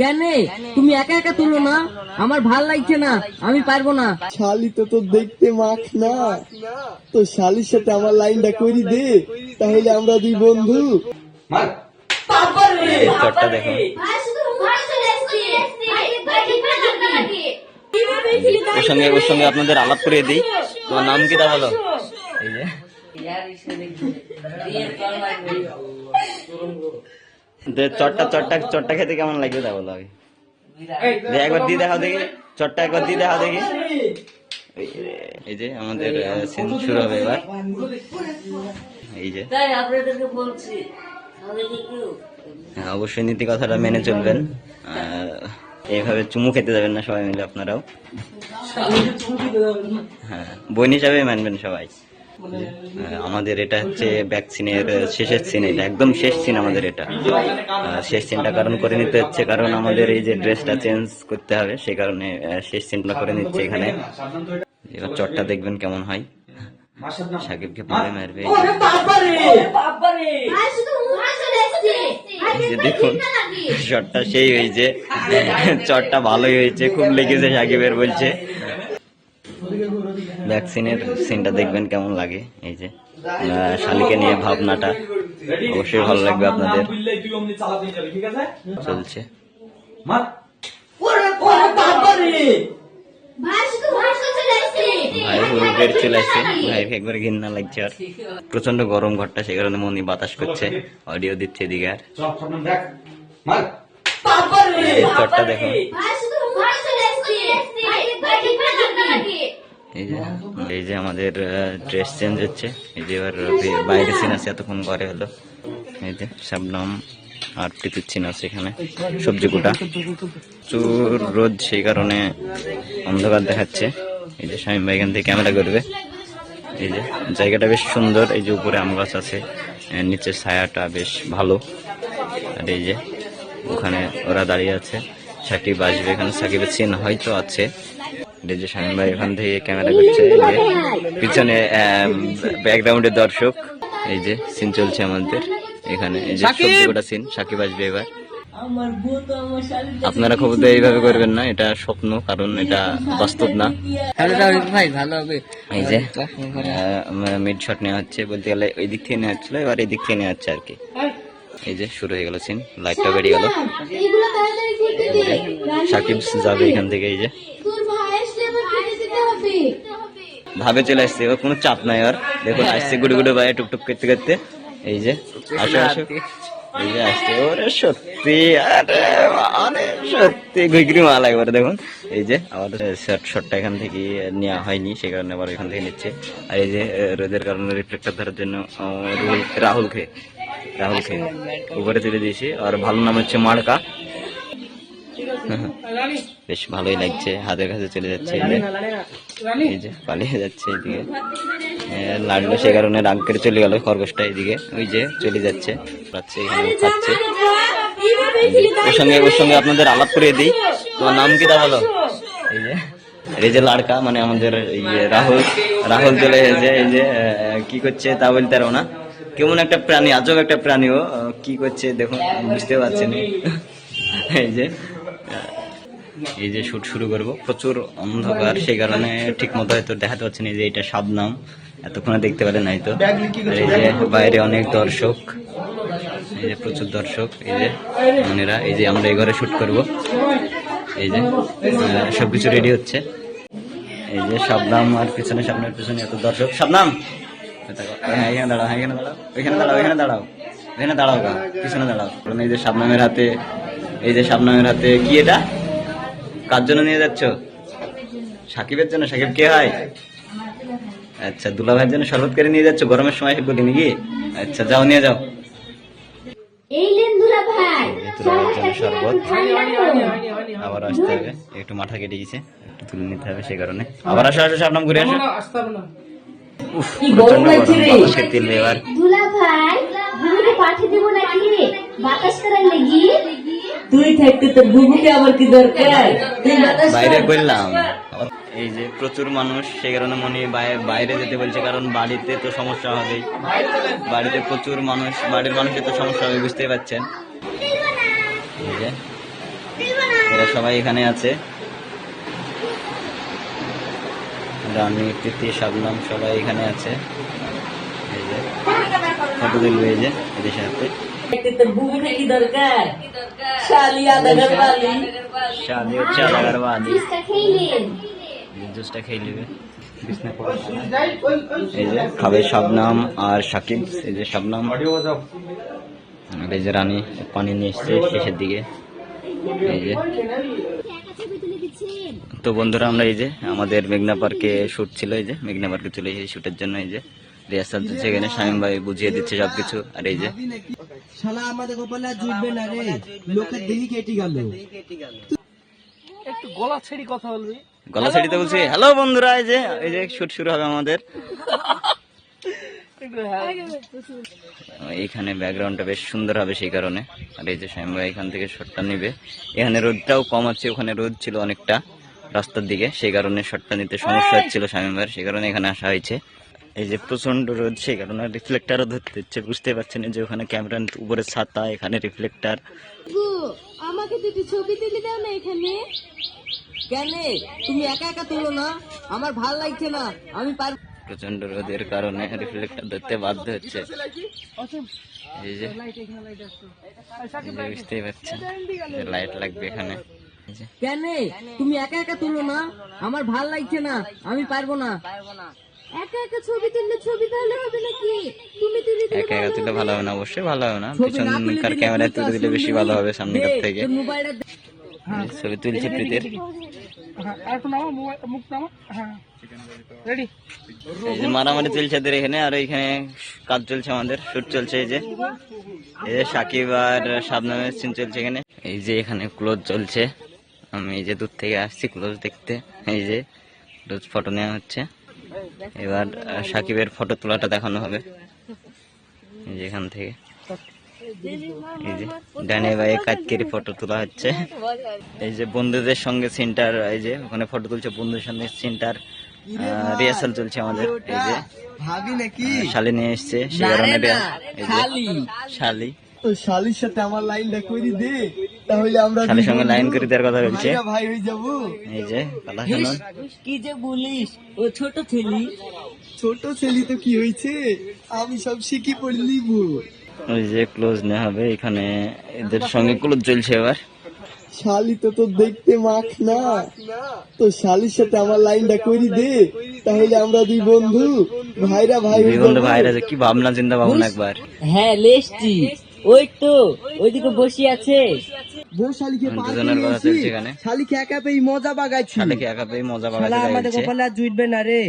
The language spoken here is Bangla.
কেন? তুমি একা একা তুলো না। আমার ভালো লাগছে না। আমি পারব না। শালি তো তো দেখতে মাখ না। তো শালির সাথে আমার লাইনটা করি দে। তাহলে আমরা দুই বন্ধু। ওর সঙ্গে ওর সঙ্গে আপনাদের আলাপ করে দিই। তোমার নাম কি তা বলো? এই যে। চটটা চটটা চটটা খেতে কেমন লাগবে তা বলো আগে। একবার দিয়ে দেখাও দেখি চটটা একবার দিয়ে দেখাও দেখি। এই যে- আমাদের সিন শুরু হবে এবার। এই যে। তাই আপনাদেরকে বলছি তাহলে কি কেউ হ্যাঁ, অবশ্যই নীতি কথাটা মেনে চলবেন। আর এইভাবে চুমু খেতে যাবেন না সবাই মিলে আপনারাও। হ্যাঁ বোন হিসাবে মানবেন সবাই। আমাদের এটা হচ্ছে ভ্যাকসিনের শেষের সিন এটা একদম শেষ সিন আমাদের এটা। শেষ সিনটা কারণ করে নিতে হচ্ছে কারণ আমাদের এই যে ড্রেসটা চেঞ্জ করতে হবে সেই কারণে শেষ সিনটা করে নিচ্ছে এখানে। এবার চটটা দেখবেন কেমন হয়। সাকিবকে পরে মারবে। যে দেখুন শটটা সেই হয়েছে। চটটা ভালোই হয়েছে খুব লেগেছে সাকিবের বলছে। ভ্যাকসিনের সিনটা দেখবেন কেমন লাগে এই যে শালিকে নিয়ে ভাবনাটা অবশ্যই ভালো লাগবে আপনাদের। চলছে। ভাই হুরুকের চলে আসছে। ভাইকে একবার ঘৃণা লাগছে আর। প্রচণ্ড গরম ঘরটা সেই কারণে মনি বাতাস করছে। অডিও দিচ্ছে এদিকে আর। চটটা দেখুন এই যে এই যে আমাদের ড্রেস চেঞ্জ হচ্ছে। এই যে এবার বাইরে সিন আছে, এতক্ষণ ঘরে হলো। এই যে শাবনাম আর প্রীতির চিন আছে এখানে। সবজি কোটা। প্রচুর রোদ সেই কারণে অন্ধকার দেখাচ্ছে। এই যে স্বামী ভাই এখান থেকে ক্যামেরা করবে। এই যে জায়গাটা বেশ সুন্দর। এই যে উপরে আম গাছ আছে। এর নিচে ছায়াটা বেশ ভালো। আর এই যে ওখানে ওরা দাঁড়িয়ে আছে। সাকিব আসবে এখানে। সাকিবের চিন হয়তো আছে। এই যে শামীম ভাই এখান থেকে ক্যামেরা করছে এই যে পিছনে ব্যাকগ্রাউন্ডে দর্শক এই যে সিন চলছে আমাদের। এখানে এই যে সবগুলোটা সিন সাকিব আসবে এবার। আমার বউ তো আমার শাড়ি আপনারা খবর তো এইভাবে করবেন না এটা স্বপ্ন কারণ এটা বাস্তব না। ভাই ভালো হবে। এই যে মিড শট নেওয়া হচ্ছে বলতে গেলে ওই দিক থেকে নেওয়া হচ্ছিল এবার এই দিক থেকে নেওয়া হচ্ছে আর কি। এই। যে শুরু হয়ে গেল সিন লাইটটা বেরিয়ে গেল। সাকিব যাবে এখান থেকে এই যে তোর ভাই আসলে আবার কেটে দিতে হবে ভাবে চলে আসছে এবার কোনো চাপ নাই আর। দেখুন আসছে গুড়ে গুড়ে বাইরে টুকটুক করতে করতে। এই যে আসো আসো। এই যে আসছে ওরে সত্যি আরে আরে সত্যি ঘুগরি মাল একবারে দেখুন। এই যে আবার শর্ট শর্টটা এখান থেকে নেওয়া হয়নি সে কারণে আবার এখান থেকে নিচ্ছে। আর এই যে রোদের কারণে রিফ্লেক্টর ধরার জন্য রুহুল- রাহুল খে রাহুল খে উপরে তুলে দিয়েছি আর ভালো নাম হচ্ছে মার্কা। বেশ ভালোই লাগছে হাতের কাছে চলে যাচ্ছে। এই যে এই যে পালিয়ে যাচ্ছে এদিকে। এ, লাড্ডু সে কারণে রাগ করে চলে গেল খরগোশটা এদিকে। ওই যে চলে যাচ্ছে। খাচ্ছে এখানে খাচ্ছে। ওর সঙ্গে ওর সঙ্গে আপনাদের আলাপ করে দিই। তোমার নাম কি তা বলো? এই যে এই যে লাড়কা মানে আমাদের রাহুল। রাহুল চলে এসেছে এই যে কি করছে তা বলতে পারব না। কেমন একটা প্রাণী আজব একটা প্রাণী ও কি করছে দেখুন বুঝতে পারছেন। এই যে এই যে শুট শুরু করব প্রচুর অন্ধকার সেই কারণে ঠিক মতো হয়তো দেখাতে পাচ্ছি না যে এটা শাবনাম এতক্ষণে দেখতে পারেন হয়তো। এই যে বাইরে অনেক দর্শক এই যে প্রচুর দর্শক এই যে মনেরা এই যে আমরা এই ঘরে শুট করব। এই যে আহ, সবকিছু রেডি হচ্ছে। এই যে শাবনাম আর পিছনে সামনের পিছনে এত দর্শক। শাবনাম! হ্যাঁ এখানে দাঁড়াও হ্যাঁ এখানে দাঁড়াও ওইখানে দাঁড়াও এখানে দাঁড়াও এখানে দাঁড়াও পিছনে দাঁড়াও। কারণ এই যে শাবনামের হাতে এই যে শাবনামের হাতে কি এটা? কার জন্য নিয়ে যাচ্ছ? সাকিবের জন্য। সাকিব কে হয়? আচ্ছা দুলা ভাইয়ের জন্য শরবত করে নিয়ে যাচ্ছ? গরমের সময় বলি নাকি? আচ্ছা যাও নিয়ে যাও। এই লেন দুলা ভাই শরবত। আবার আসতে হবে। একটু মাথা কেটে গেছে। একটু তুলে নিতে হবে সেই কারণে। আবার আসো আসো ঘুরে আসো। উফ, প্রচণ্ড গরম, বাতাসের তেল এবার। দুলা ভাই পাঠিয়ে দেবো নাকি বাতাস করার লেগি? তুই থাকতে তোর বুবুকে আবার কি দরকার? বাইরে। করলাম এই যে প্রচুর মানুষ সেই কারণে মনে বাই- বাইরে যেতে বলছে কারণ বাড়িতে তো সমস্যা হবেই। বাড়িতে প্রচুর মানুষ বাড়ির মানুষের তো সমস্যা হবে বুঝতেই পারছেন। এই যে সবাই এখানে আছে। রানী প্রীতি শাবনাম সবাই এখানে আছে। এই যে ফটো তুলবে এই যে এদের সাথে। তোর বুবুকে কি দরকার? শালি আদা ঘরবালি শাদি হচ্ছে আলাদার বাদি জুসটা খেয়ে নিন। জুসটা খেয়ে নেবে। এই যে খাবে শাবনাম আর সাকিব এই যে শাবনাম। আর এই যে রানী পানি নিয়ে এসছে শেষের দিকে। এই যে। তো বন্ধুরা আমরা এই যে আমাদের মেঘনা পার্কে শুট ছিল এই যে মেঘনা পার্কে চলে এসেছি শুটের জন্য এই যে। রিহার্সাল চলছে এখানে শামীম ভাই বুঝিয়ে দিচ্ছে সবকিছু আর এই যে। শালা আমাদের কপালে আর জুটবে না রে। লোকের দিনই কেটে গেল। গলা ছাড়িতে বলছি। হ্যালো বন্ধুরা এই যে এই যে শুট শুরু হবে আমাদের। এইখানে ব্যাকগ্রাউন্ডটা বেশ সুন্দর হবে সেই কারণে। আর এই যে শ্যাম ভাই এখান থেকে শটটা নিবে। এখানে রোদটাও কম আছে ওখানে রোদ ছিল অনেকটা রাস্তার দিকে। সেই কারণে শটটা নিতে সমস্যা হচ্ছিল শামীম ভাইয়ের সেই কারণে এখানে আসা হয়েছে। এই যে প্রচণ্ড রোদ সেই কারণে রিফ্লেক্টারও ধরতে হচ্ছে বুঝতে পারছেন যে ওখানে ক্যামেরার উপরে ছাতা এখানে রিফ্লেক্টার আমাকে দুটি ছবি তুলে দাও না এখানে। কেন? তুমি একা একা তুলো না। আমার ভালো লাগছে না। আমি পারব প্রচণ্ড রোদের কারণে রিফ্লেক্টার ধরতে বাধ্য হচ্ছে। এই যে বুঝতেই পারছেন লাইট লাগবে এখানে। কেন? তুমি একা একা তুলো না। আমার ভালো লাগছে না। আমি পারব না। একা একা ছবি তুললে ছবি তাহলে হবে নাকি? তুমি তুলে একা একা তুলে ভালো হবে না অবশ্যই ভালো হবে না। পিছনকার ক্যামেরায় তুলে দিলে বেশি ভালো হবে সামনেকার থেকে? তোর মোবাইলটা দে। এই যে ছবি তুলছে প্রীতের। এই যে মারামারি চলছে এদের এখানে আর এখানে কাজ চলছে আমাদের শুট চলছে এই যে। এই যে সাকিব আর শাবনামের সিন চলছে এখানে। এই যে এখানে ক্লোজ চলছে। আমি এই যে দূর থেকে আসছি ক্লোজ দেখতে। এই যে ক্লোজ ফটো নেওয়া হচ্ছে। এবার সাকিবের ফটো তোলাটা দেখানো হবে। যেখান থেকে। এই যে ডানে ফটো তোলা হচ্ছে। এই যে বন্ধুদের সঙ্গে সিনটার এই যে ওখানে ফটো তুলছে বন্ধুদের সঙ্গে সিনটার রিহার্সাল চলছে আমাদের। এই যে শালি নিয়ে এসছে সে কারণে এই যে শালি। তো শালির সাথে আমার লাইনটা করি দে তাহলে আমরা শালির সঙ্গে লাইন করে দেওয়ার কথা বলছে। ভাই হয়ে যাব। এই যে কথা শুনুন। কি যে বলিস? ও ছোট ছেলি। ছোট ছেলে তো কি হয়েছে আমি সব শিখি পড়ে নিব। ওই যে ক্লোজ নেওয়া হবে এখানে। এদের সঙ্গে ক্লোজ চলছে এবার। শালি তো তোর দেখতে মাখ না। তো শালির সাথে আমার লাইনটা করি দে তাহলে আমরা দুই বন্ধু ভাইরা ভাই বন্ধু ভাইরা যে কি ভাবনা চিন্তা ভাবনা একবার। হ্যাঁ লেসছি ওই তো ওইদিকে বসে আছে। বউ শালিকে নিয়েছি। একা পেয়ে মজা বাগাইছি। শালিকে একা পেয়ে মজা আমাদের কপালে আর জুটবে না রে।